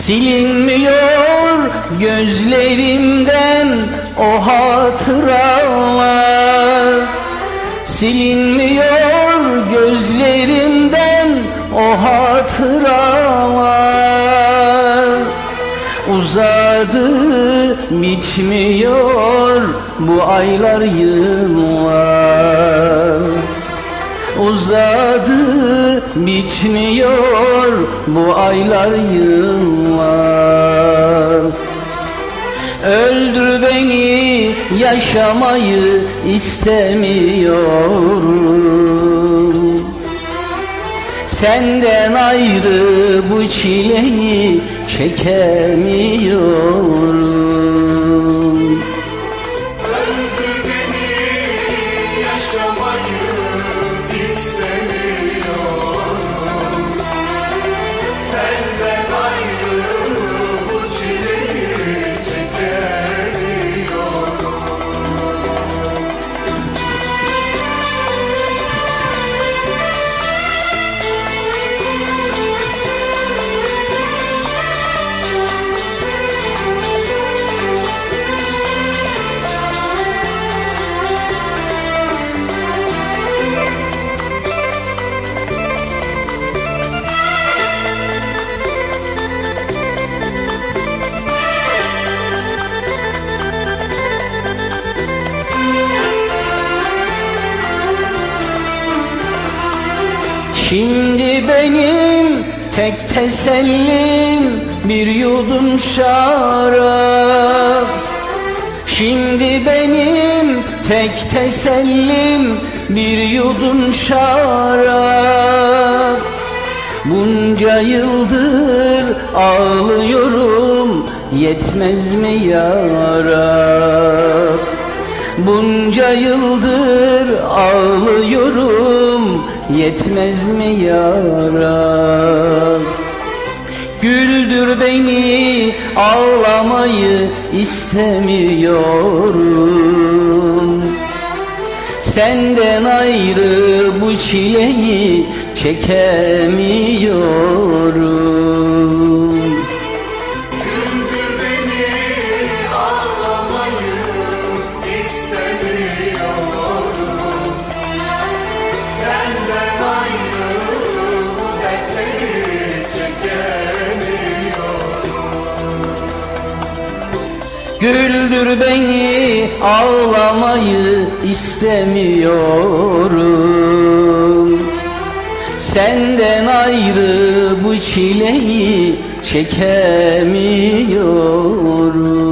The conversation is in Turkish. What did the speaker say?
Silinmiyor gözlerimden o hatıralar Silinmiyor gözlerimden o hatıralar Uzadı bitmiyor bu aylar yıllar Uzadı bitmiyor bu aylar yıllar. Öldür beni yaşamayı istemiyorum Senden ayrı bu çileyi çekemiyorum Şimdi benim tek tesellim bir yudum şarap Şimdi benim tek tesellim bir yudum şarap Bunca yıldır ağlıyorum yetmez mi yarab Bunca yıldır ağlıyorum yetmez mi yarab Güldür beni ağlamayı istemiyorum. Senden ayrı bu çileyi çekemiyorum Güldür beni ağlamayı istemiyorum. Senden ayrı bu çileyi çekemiyorum